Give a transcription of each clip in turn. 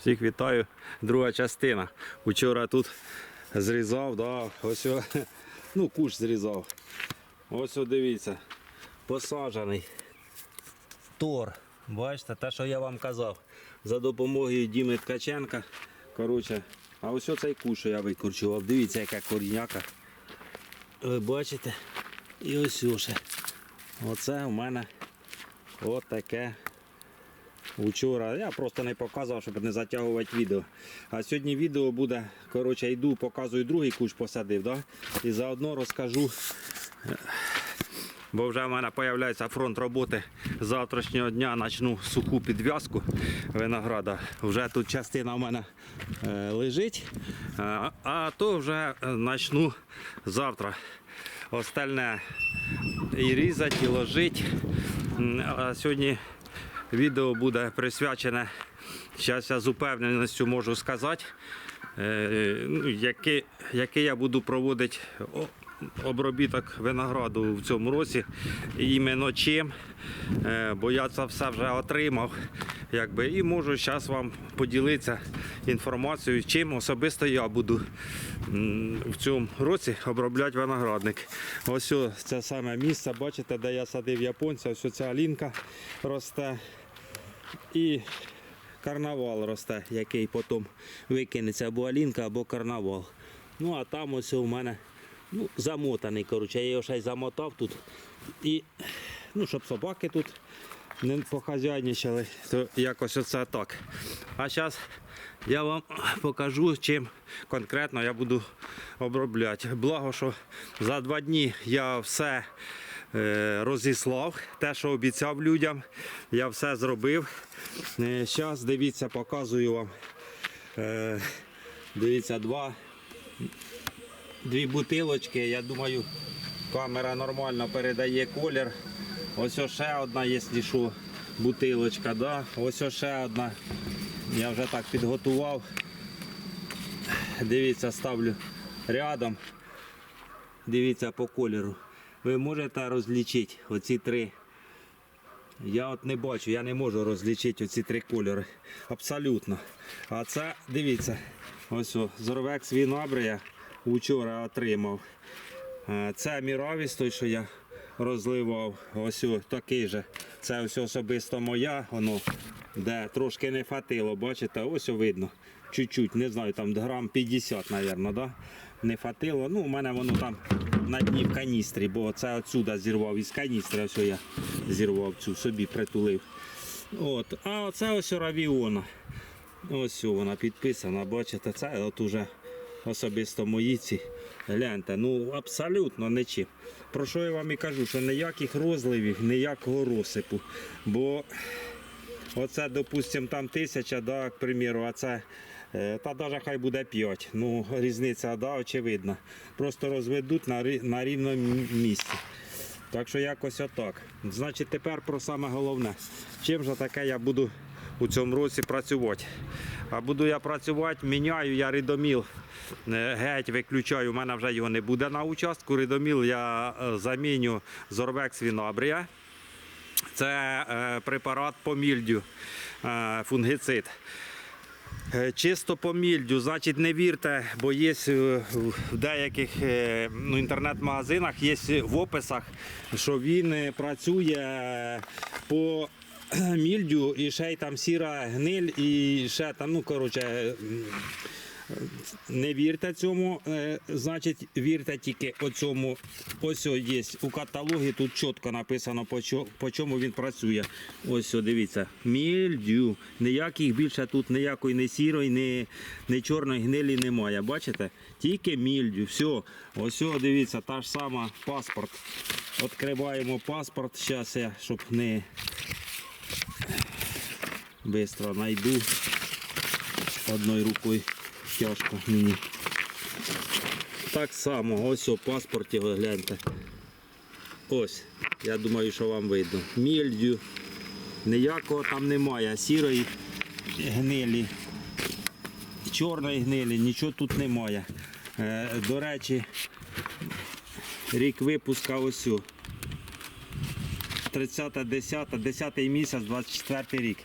Всіх вітаю. Друга частина. Учора тут зрізав, да, ось о, ну, куш зрізав. Ось о, дивіться. Посаджений. Тор. Бачите, те, що я вам казав. За допомогою Діми Ткаченка. Коротше, а ось оцей куш, що я викорчував. Дивіться, яка корняка. Ви бачите? І ось ще. Оце в мене от таке Вчора я просто не показував, щоб не затягувати відео. А сьогодні відео буде, коротше, йду, показую другий куш посадив, да? і заодно розкажу. е, Бо вже в мене з'являється фронт роботи з завтрашнього дня почну суху підв'язку винограда. Вже тут частина в мене е, лежить, а, а то вже е, почну завтра остальне і різати, і ложити. А сьогодні Відео буде присвячене, зараз я з упевненістю можу сказати, е, ну, який, який я буду проводити обробіток винограду в цьому році. Іменно чим, е, бо я це все вже отримав. Якби, і можу зараз вам поділитися інформацією, чим особисто я буду в цьому році обробляти виноградник. Ось це саме місце, бачите, де я садив японця, ось ця лінка росте. І карнавал росте, який потім викинеться або алінка, або карнавал. Ну а там ось у мене ну, замотаний. Коротше, я його ще й замотав тут. І ну, щоб собаки тут не похазяйничали, то якось оце так. А зараз я вам покажу, чим конкретно я буду обробляти. Благо, що за два дні я все розіслав, те, що обіцяв людям, я все зробив. Зараз дивіться, показую вам. Е, Дивіться, два, дві бутилочки. Я думаю, камера нормально передає колір. Ось ще одна, якщо що, бутилочка. Да? Ось ще одна. Я вже так підготував. Дивіться, ставлю рядом. Дивіться по кольору. Ви можете розлічити оці три. Я от не бачу, я не можу розлічити оці три кольори. Абсолютно. А це, дивіться, ось о, Зорвекс Вінабрія вчора отримав. Е, Це Міравіс, той, що я розливав. Ось такий же. Це ось особисто моя, воно, де трошки не хватило, бачите, ось видно. Чуть-чуть, не знаю, там грам 50, мабуть, да? не хватило. Ну, у мене воно там на дні в каністрі, бо це отсюда зірвав із каністри, ось я зірвав цю, собі притулив. От. А оце ось равіона. Ось вона підписана, бачите, це от уже особисто мої ці. Гляньте, ну абсолютно нічим. Про що я вам і кажу, що ніяких розливів, ніякого розсипу. Бо оце, допустимо, там тисяча, да, к примеру, а це та навіть хай буде 5. Ну, різниця, да, очевидна. Просто розведуть на, на рівному місці. Так що якось отак. Значить, тепер про саме головне. Чим же таке я буду у цьому році працювати? А буду я працювати, міняю я ридоміл. е, Геть виключаю, у мене вже його не буде на участку. Ридоміл я е, заміню Зорвекс Вінабрія. Це е, препарат по мільдю, е, фунгицид. Е, Чисто по мільдю, значить не вірте, бо є е, в деяких е, ну, інтернет-магазинах, є в описах, що він працює по мільдю і ще й там сіра гниль і ще там, ну коротше, не вірте цьому, е, значить, вірте тільки оцьому. Ось є у каталогі, тут чітко написано, по чому він працює. Ось о, дивіться, мільдю. Ніяких більше тут ніякої не сірої, ні, ні чорної гнилі немає. Бачите? Тільки мільдю. Все. Ось дивіться, та ж сама паспорт. Відкриваємо паспорт. Зараз я, щоб не швидко знайду одною рукою тяжко мені. Так само, ось у паспорті, ви гляньте. Ось, я думаю, що вам видно. Мільдю. Ніякого там немає. Сірої гнилі, чорної гнилі, нічого тут немає. Е, до речі, рік випуска ось. 30, 10, 10 місяць, 24 рік.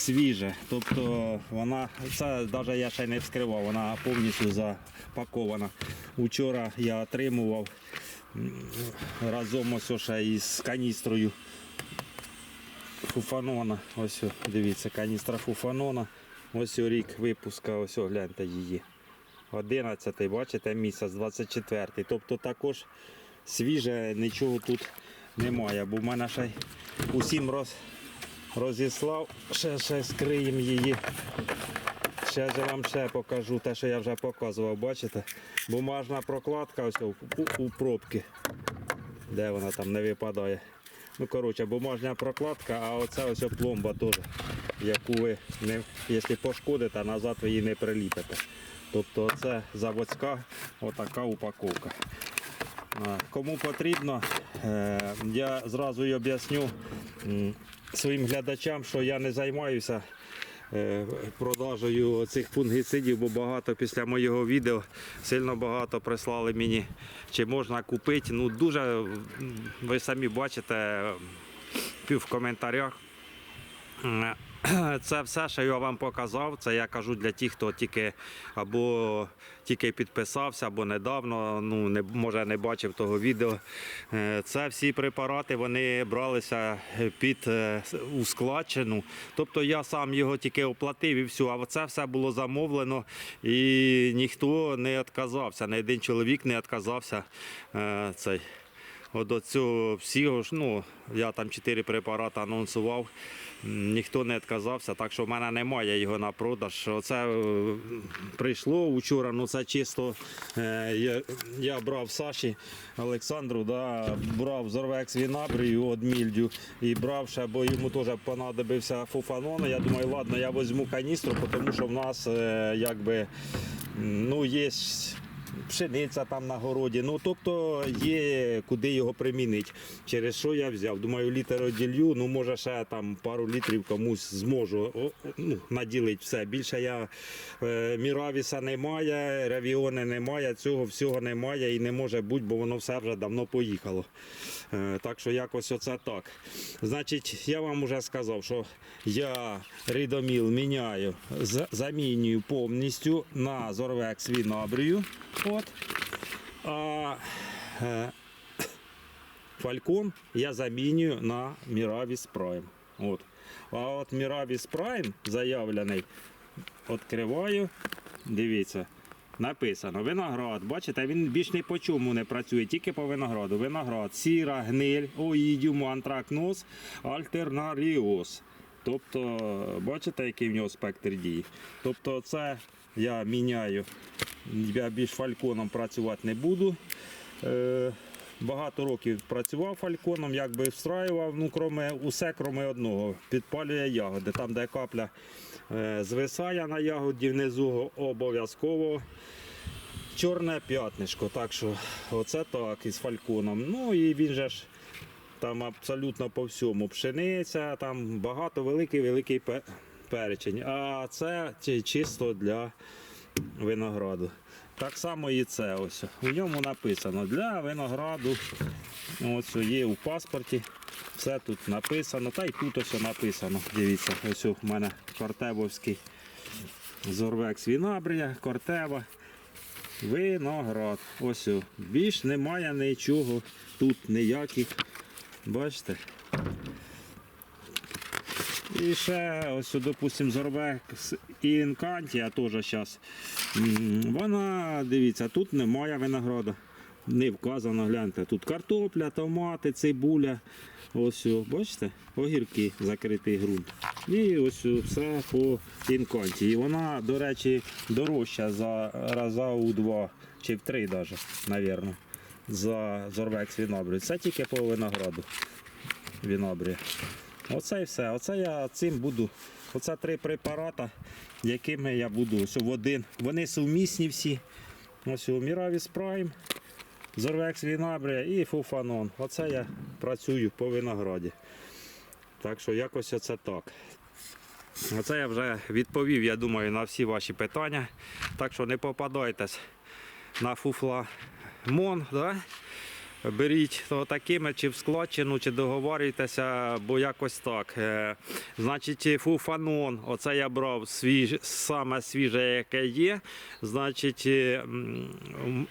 Свіже. Тобто вона, це навіть я ще не вскривав, вона повністю запакована. Учора я отримував разом ось ще із каністрою фуфанона. Ось, дивіться, каністра фуфанона. Ось рік випуска, ось гляньте її. 11, бачите, місяць, 24. Тобто також свіже, нічого тут немає. Бо в мене ще усім роз, розіслав, ще, ще скриємо її. Ще ж вам ще покажу те, що я вже показував, бачите? Бумажна прокладка ось у, у, пробки. Де вона там не випадає. Ну, коротше, бумажна прокладка, а оце ось пломба теж, яку ви, не, якщо пошкодите, назад ви її не приліпите. Тобто це заводська отака упаковка. Кому потрібно, е, я зразу й об'ясню своїм глядачам, що я не займаюся е, продажею цих фунгіцидів, бо багато після моєго відео сильно багато прислали мені, чи можна купити. Ну дуже ви самі бачите в коментарях. Це все, що я вам показав. Це я кажу для тих, хто тільки або тільки підписався, або недавно, ну не може не бачив того відео. Е, Це всі препарати вони бралися під е, у складчину. Тобто я сам його тільки оплатив і все. А це все було замовлено і ніхто не відказався. Ні один чоловік не відказався. е, Цей. От цього всього ж, ну, я там чотири препарати анонсував, ніхто не відказався, так що в мене немає його на продаж. Оце е, прийшло вчора, ну це чисто е, я, я брав Саші Олександру, да, брав Зорвекс Вінабрію від Мільдю і брав ще, бо йому теж понадобився фуфанон. Я думаю, ладно, я візьму каністру, тому що в нас е, якби ну, є пшениця там на городі. Ну тобто є куди його примінити. Через що я взяв? Думаю, літр оділью, ну може ще там пару літрів комусь зможу ну, наділити все. Більше я е, Міравіса немає, ревіони немає, цього всього немає і не може бути, бо воно все вже давно поїхало. Е, так що якось оце так. Значить, я вам вже сказав, що я рідоміл міняю, замінюю повністю на Зорвекс Вінабрію. От. А е, Фалькон я замінюю на Miravis Prime. От. А от Miravis Prime заявлений, відкриваю, дивіться, написано виноград. Бачите, він більш ні по чому не працює, тільки по винограду. Виноград, сіра, гниль, оїдіум, антракноз, альтернаріоз. Тобто, бачите, який в нього спектр дії. Тобто, це я міняю. Я більш фальконом працювати не буду. Е, Багато років працював фальконом, якби встраював, ну, кроме, усе, кроме одного. Підпалює ягоди. Там, де капля е, звисає на ягоді, внизу обов'язково чорне п'ятнишко. Так що оце так із фальконом. Ну і він же ж там абсолютно по всьому. Пшениця, там багато великий-великий перечень. А це чисто для винограду. Так само і це ось. У ньому написано для винограду. Ось є у паспорті. Все тут написано. Та й тут ось написано. Дивіться, ось у мене кортебовський Зорвекс Вінабрія, Кортева. Виноград. Ось. Більш немає нічого. Тут ніяких. Бачите? І ще ось, допустим, Зорвекс і Інкантія теж зараз. Вона, дивіться, тут немає винограду. Не вказано, гляньте. Тут картопля, томати, цибуля. Ось, бачите, огірки, закритий ґрунт. І ось все по інканті. І вона, до речі, дорожча за раза у два чи в три навіть, мабуть, за Зорвекс Вінабрію. Це тільки по винограду Вінабрія. Оце і все. Оце я цим буду. Оце три препарати, якими я буду ось в один. Вони сумісні всі. Ось у Miravis Prime, Зорвекс Вінабрія і Фуфанон. Оце я працюю по винограді. Так що якось оце так. Оце я вже відповів, я думаю, на всі ваші питання. Так що не попадайтесь на фуфла Мон. Да? беріть то такими, чи в складчину, чи договорюйтеся, бо якось так. Е, Значить, фуфанон, оце я брав свіж, саме свіже, яке є. Значить, е,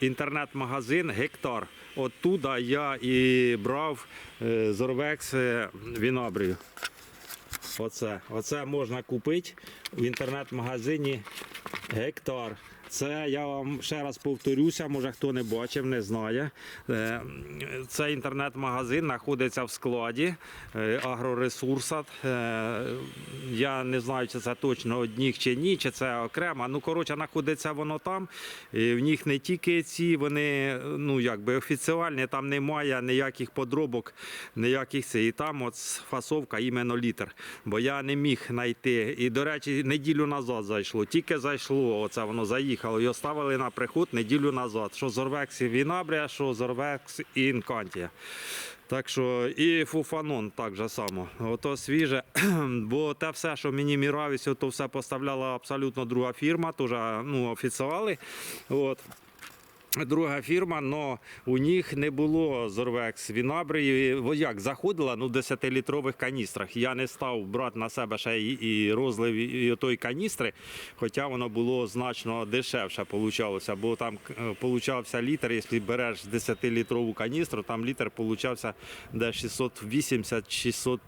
інтернет-магазин Гектар. Оттуда я і брав е, Зорвекс е. Оце, оце можна купити в інтернет-магазині Гектар. Це я вам ще раз повторюся, може хто не бачив, не знає. Е, Цей інтернет-магазин знаходиться в складі е, агроресурса. Е, Я не знаю, чи це точно одніх чи ні, чи це окремо. Ну, коротше, знаходиться воно там. В них не тільки ці, вони ну, якби офіціальні, там немає ніяких подробок, ніяких це. І там от фасовка іменно літр. Бо я не міг знайти. І, до речі, неділю назад зайшло. Тільки зайшло, оце воно заїхало. Його ставили на приход неділю назад. Що Зорвекс і Вінабрія, що Зорвекс і Інкантія. Так що і фуфанон так же само. Ото свіже. Бо те все, що мені міравість, то все поставляла абсолютно друга фірма, теж ну, офіціали. От. Друга фірма, але у них не було Зорвекс Вінабрії. Як заходила ну, в 10-літрових каністрах. Я не став брати на себе ще і, розлив і той каністри, хоча воно було значно дешевше получалося, бо там е, получався літр, якщо береш 10-літрову каністру, там літр получався де 680-600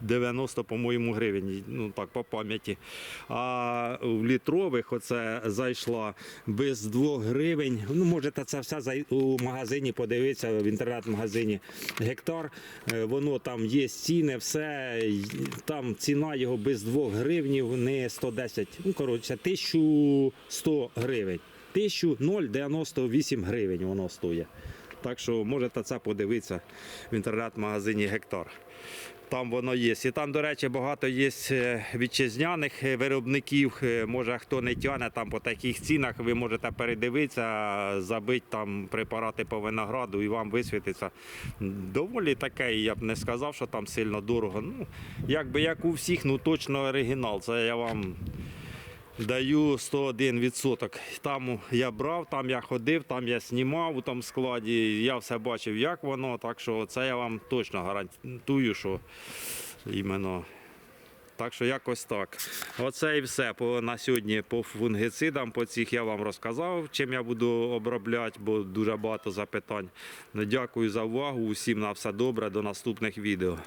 90, по-моєму, гривень, ну так по пам'яті. А в літрових оце зайшла без 2 гривень. Ну, можете це все у магазині подивитися, в інтернет-магазині гектар. Е, Воно там є ціни, все. Там ціна його без 2 гривнів, не 110, ну коротше, 1100 гривень. 1098 гривень воно стоїть. Так що можете це подивитися в інтернет-магазині Гектар. Там воно є. І там, до речі, багато є е, вітчизняних е, виробників. Е, Може, хто не тягне там по таких цінах, ви можете передивитися, забити там препарати по винограду і вам висвітиться. Доволі таке, я б не сказав, що там сильно дорого. Ну, якби як у всіх, ну точно оригінал. Це я вам Даю 101%. Там я брав, там я ходив, там я знімав у тому складі. Я все бачив, як воно. Так що це я вам точно гарантую, що іменно. Так що якось так. Оце і все по, на сьогодні по фунгицидам. По цих я вам розказав, чим я буду обробляти, бо дуже багато запитань. Ну, Дякую за увагу. Усім на все добре. До наступних відео.